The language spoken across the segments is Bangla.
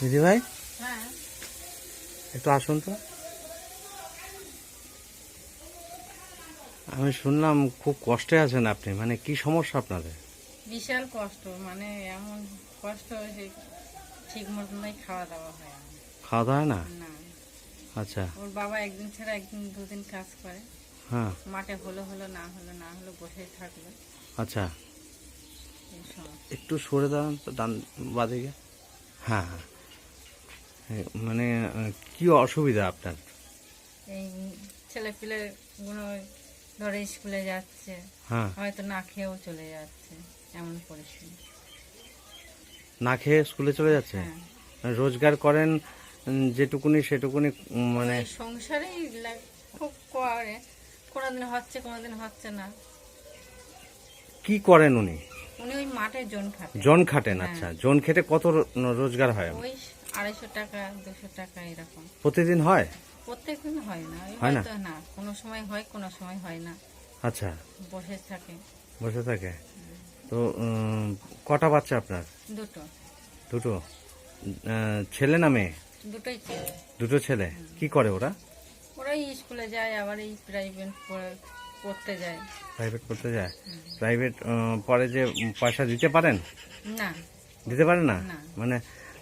দিদি ভাই? হ্যাঁ। একটু আসুন তো। আমি শুনলাম খুব কষ্টে আছেন আপনি মানে কি সমস্যা আপনাদের? বিশাল কষ্ট মানে এমন কষ্ট যে ঠিক মতো মতনই খাওয়া দাওয়া হয় খাওয়া দাওয়া না? আচ্ছা। ওর বাবা একদিন ছাড়া একদিন দুদিন কাজ করে। হ্যাঁ। মাঠে হলো হলো না হলো না হলো বসে থাকল। আচ্ছা। একটু সরে দাঁড়ান তো ডান বাদিকে। হ্যাঁ হ্যাঁ। মানে কি অসুবিধা আপনার? এই ছেলে পিলে গুলো ধরে স্কুলে যাচ্ছে। হ্যাঁ। হয়তো না খেয়েও চলে যাচ্ছে এমন পরিস্থিতি। না খেয়ে স্কুলে চলে যাচ্ছে? হ্যাঁ। রোজগার করেন যেটুকুনি সেটুকুনি মানে সংসারেই খুব করে। কোনোদিন হচ্ছে কোনোদিন হচ্ছে না। কি করেন উনি? উনি ওই মাঠে জন খাটে। জন খাটেন হ্যাঁ। আচ্ছা। জন খেটে কত রোজগার হয়? ওই আড়াইশো টাকা দুশো টাকা এরকম। প্রতিদিন হয়? প্রত্যেকদিন হয় না হয় না? না কোনো সময় হয় কোনো সময় হয় না। আচ্ছা। বসে থাকে। বসে থাকে। তো কটা বাচ্চা আপনার? দুটো। দুটো। ছেলে না মেয়ে? দুটোই ছেলে। দুটো ছেলে। কি করে ওরা? ওরাই স্কুলে যায় আবার এই প্রাইভেট পড়তে যায়। প্রাইভেট করতে যায়? প্রাইভেট পরে যে পয়সা দিতে পারেন? না। দিতে পারেন না। মানে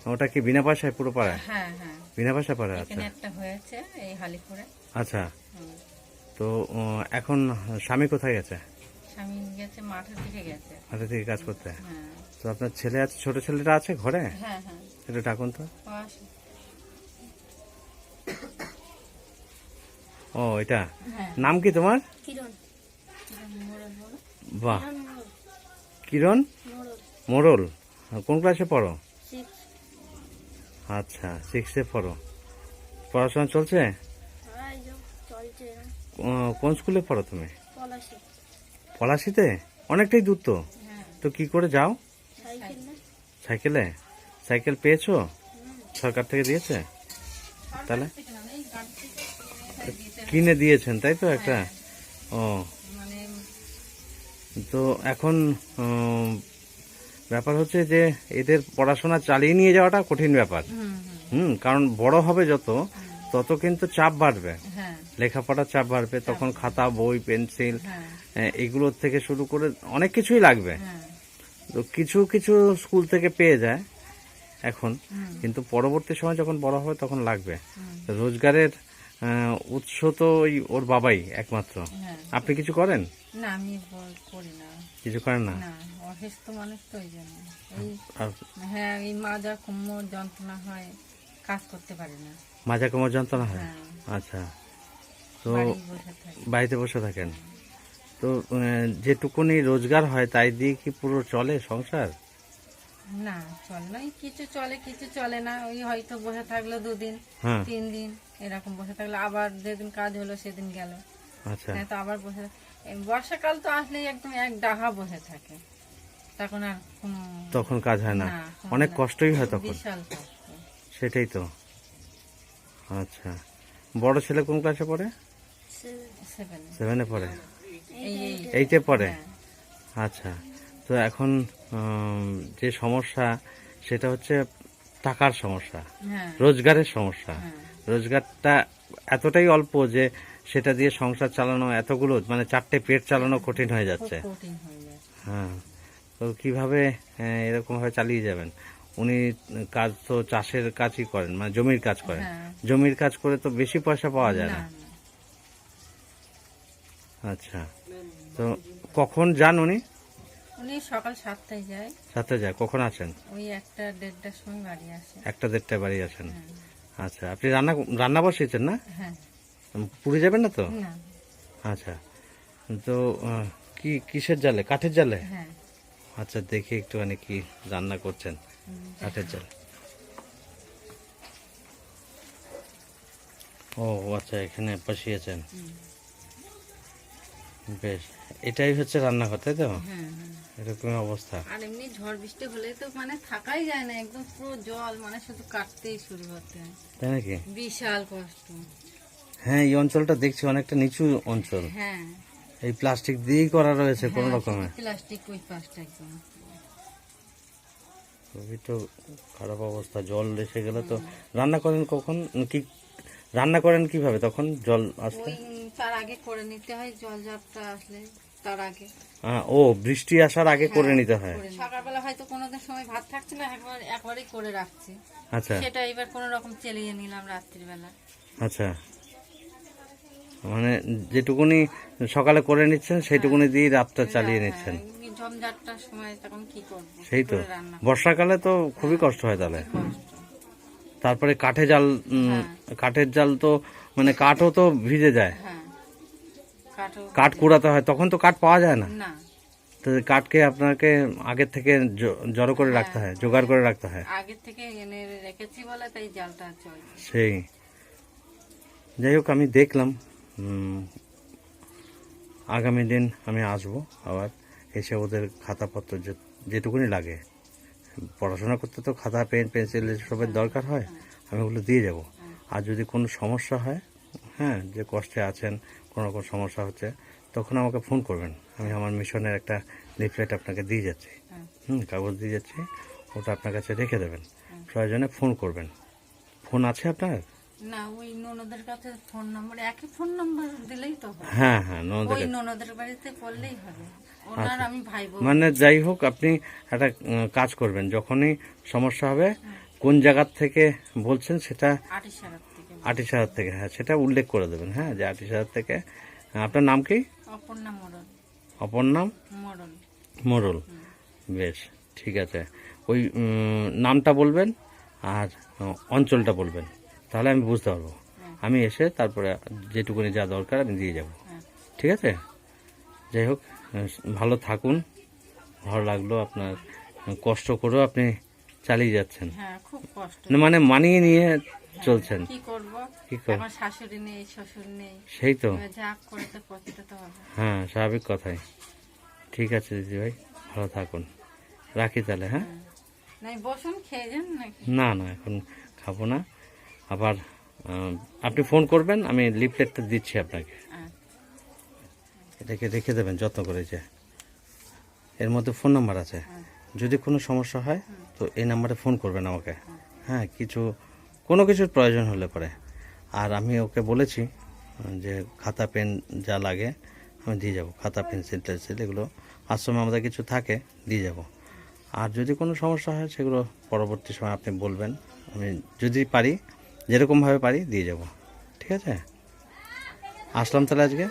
ওটা কি বিনা পয়সায় পুরো পাড়ায়? হ্যাঁ হ্যাঁ। বিনা পয়সা পড়ে আচ্ছা। একটা হয়েছে এই হালিপুরে। আচ্ছা। তো এখন স্বামী কোথায় গেছে? স্বামী গেছে মাঠের দিকে গেছে। হাতে থেকে কাজ করতে? হ্যাঁ। তো আপনার ছেলে আছে ছোট ছেলেটা আছে ঘরে? হ্যাঁ হ্যাঁ। একটু ডাকুন তো। ও এটা? হ্যাঁ। নাম কি তোমার? বাহ। কিরণ মোড়ল। কোন ক্লাসে পড়ো? আচ্ছা সিক্সে পড়ো। পড়াশোনা চলছে? কোন স্কুলে পড়ো তুমি? পলাশিতে? অনেকটাই দূর তো। হ্যাঁ। তো কি করে যাও? সাইকেলে। সাইকেল? পেয়েছ? সরকার থেকে দিয়েছে? তাহলে? কিনে দিয়েছেন তাই তো একটা? ও। মানে তো এখন ব্যাপার হচ্ছে যে এদের পড়াশোনা চালিয়ে নিয়ে যাওয়াটা কঠিন ব্যাপার। হুম কারণ বড় হবে যত তত কিন্তু চাপ বাড়বে। হ্যাঁ। লেখাপড়ার চাপ বাড়বে তখন খাতা বই পেন্সিল হ্যাঁ। এগুলোর থেকে শুরু করে অনেক কিছুই লাগবে। হ্যাঁ। তো কিছু কিছু স্কুল থেকে পেয়ে যায় এখন। কিন্তু পরবর্তী সময় যখন বড় হবে তখন লাগবে। রোজগারের উৎস তো ওই ওর বাবাই একমাত্র। হ্যাঁ। আপনি কিছু করেন? না আমি করি না। কিছু করেন না? না অসুস্থ মানুষ তো ওই জন্য। আর হ্যাঁ এই মাজা কোমর যন্ত্রণা হয় কাজ করতে পারি না। মাজা কোমর যন্ত্রণা হয়? হ্যাঁ। আচ্ছা। তো বাড়িতে বসে থাকেন। তো যেটুকুনি রোজগার হয় তাই দিয়ে কি পুরো চলে সংসার? না চলে না কিছু চলে কিছু চলে না ওই হয়তো বসে থাকল দুদিন তিন দিন এরকম বসে থাকল আবার যেদিন কাজ হলো সেদিন গেল। আচ্ছা। হ্যাঁ তো আবার বসে বর্ষাকাল তো আসলেই একদম এক ডাহা বসে থাকে। তখন আর তখন কাজ হয় না। অনেক কষ্টই হয় তখন। সেটাই তো। আচ্ছা। বড় ছেলে কোন ক্লাসে পড়ে? সেভেনে পড়ে? এই এই এইটে পড়ে? হ্যাঁ, আচ্ছা। তো এখন যে সমস্যা সেটা হচ্ছে টাকার সমস্যা হ্যাঁ। রোজগারের সমস্যা। হ্যাঁ। রোজগারটা এতটাই অল্প যে সেটা দিয়ে সংসার চালানো এতগুলো মানে চারটে পেট চালানো কঠিন হয়ে যাচ্ছে। হয়ে তো কীভাবে এরকমভাবে চালিয়ে যাবেন? উনি কাজ তো চাষের কাজই করেন মানে জমির কাজ করেন। হ্যাঁ। জমির কাজ করে তো বেশি পয়সা পাওয়া যায় না। আচ্ছা। তো কখন যান উনি? উনি সকাল সাতটায় যায়। সাথে যায়। কখন আসেন ওই একটা দেড়টার সময় বাড়ি আসে। একটা দেড়টায় বাড়ি আসেন। হ্যাঁ। আচ্ছা আপনি রান্না রান্না বসিয়েছেন না? হ্যাঁ। পুড়ে যাবেন না তো? না। আচ্ছা। তো আহ, কি কিসের জালে? কাঠের জালে? হ্যাঁ। আচ্ছা দেখি একটুখানি কি রান্না করছেন কাঠের জালে। ও আচ্ছা এখানে বসিয়েছেন। বেশ। এটাই হচ্ছে রান্নাঘর তাই তো? হ্যাঁ হ্যাঁ। এরকম অবস্থা? আর এমনি ঝড় বৃষ্টি হলে তো মানে থাকাই যায় না একদম পুরো জল মানে শুধু কাটতেই শুরু হয়। তাই নাকি? বিশাল কষ্ট। হ্যাঁ এই অঞ্চলটা দেখছি অনেকটা নিচু অঞ্চল। হ্যাঁ। এই প্লাস্টিক দিয়েই করা রয়েছে কোনো রকমের প্লাস্টিক ওই পাশটা একদম। খুবই তো খারাপ অবস্থা জল এসে গেলে তো রান্না করেন কখন? কি রান্না করেন কীভাবে? তখন জল আসলে তার আগে করে নিতে হয় জল ঝাপটা আসলে। তার আগে। আহ, ও বৃষ্টি আসার আগে করে নিতে হয়। সকালবেলা হয়তো কোনোদিন সময় ভাত থাকছে না একবার একবারই করে রাখছি। আচ্ছা। সেটা এবার কোনো রকম চালিয়ে নিলাম রাত্রিবেলা। আচ্ছা। মানে যেটুকুনি সকালে করে নিচ্ছেন সেইটুকুনি দিয়ে রাতটা চালিয়ে নিচ্ছেন। হ্যাঁ, সময় তখন কি করব? সেই তো। বর্ষাকালে তো খুবই কষ্ট হয় তাহলে। তারপরে কাঠে জাল কাঠের জাল তো মানে কাঠও তো ভিজে যায়। হ্যাঁ। কাঠ কুড়াতে হয় তখন তো কাঠ পাওয়া যায় না? তো কাঠকে আপনাকে আগের থেকে জড়ো করে রাখতে হয় জোগাড় করে রাখতে হয়। আগে থেকে এনে রেখেছি বলে তাই জালটা সেই। যাই হোক আমি দেখলাম আগামী দিন আমি আসব আবার এসে ওদের খাতাপত্র যেটুকুনি লাগে। পড়াশোনা করতে তো খাতা পেন পেন্সিল সবের দরকার হয় আমি ওগুলো দিয়ে যাব। আর যদি কোনো সমস্যা হয় হ্যাঁ যে কষ্টে আছেন কোনো রকম সমস্যা হচ্ছে তখন আমাকে ফোন করবেন। আমি আমার মিশনের একটা লিফলেট আপনাকে দিয়ে যাচ্ছি। হ্যাঁ। হুম কাগজ দিয়ে যাচ্ছি ওটা আপনার কাছে রেখে দেবেন। প্রয়োজনে ফোন করবেন। ফোন আছে আপনার? না ওই ননদের কাছে ফোন নম্বর একই ফোন নম্বর দিলেই তো হ্যাঁ হ্যাঁ ননদের ওই ননদের বাড়িতে করলেই হবে। ওনার আমি ভাই মানে যাই হোক আপনি একটা কাজ করবেন। যখনই সমস্যা হবে কোন জায়গার থেকে বলছেন সেটা আটিসারাত হাজার থেকে হ্যাঁ সেটা উল্লেখ করে দেবেন হ্যাঁ যে আটিশ হাজার থেকে আপনার নাম কি? অপর নাম? মোড়ল। মোরল বেশ ঠিক আছে। ওই নামটা বলবেন আর অঞ্চলটা বলবেন তাহলে আমি বুঝতে পারব। আমি এসে তারপরে যেটুকুনি যা দরকার আমি দিয়ে যাব। হ্যাঁ। ঠিক আছে? যাই হোক ভালো থাকুন। ভালো লাগল আপনার কষ্ট করেও আপনি চালিয়ে যাচ্ছেন। হ্যাঁ খুব কষ্ট। না, মানে মানিয়ে নিয়ে চলছেন। কি করব? কি করব? আমার শাশুড়ি নেই শ্বশুর নেই। সেই তো। যা করে করতে তো হবে। হ্যাঁ স্বাভাবিক কথাই। ঠিক আছে দিদি ভাই ভালো থাকুন। রাখি তাহলে হ্যাঁ? বসুন খেয়ে যান না না এখন খাব না। আবার আপনি ফোন করবেন আমি লিফলেটটা দিচ্ছি আপনাকে। আচ্ছা। এটাকে রেখে দেবেন যত্ন করে যে। এর মধ্যে ফোন নাম্বার আছে। যদি কোনো সমস্যা হয় তো এই নাম্বারে ফোন করবেন আমাকে। হ্যাঁ কিছু কোনো কিছুর প্রয়োজন হলে পরে। আর আমি ওকে বলেছি যে খাতা পেন যা লাগে আমি দিয়ে যাব। খাতা পেন্সিল টেন্সিল এগুলো আশ্রমে আমাদের কিছু থাকে দিয়ে যাব। আর যদি কোনো সমস্যা হয় সেগুলো পরবর্তী সময় আপনি বলবেন। আমি যদি পারি যেরকমভাবে পারি দিয়ে যাব। ঠিক আছে? আসলাম তাহলে আজকে।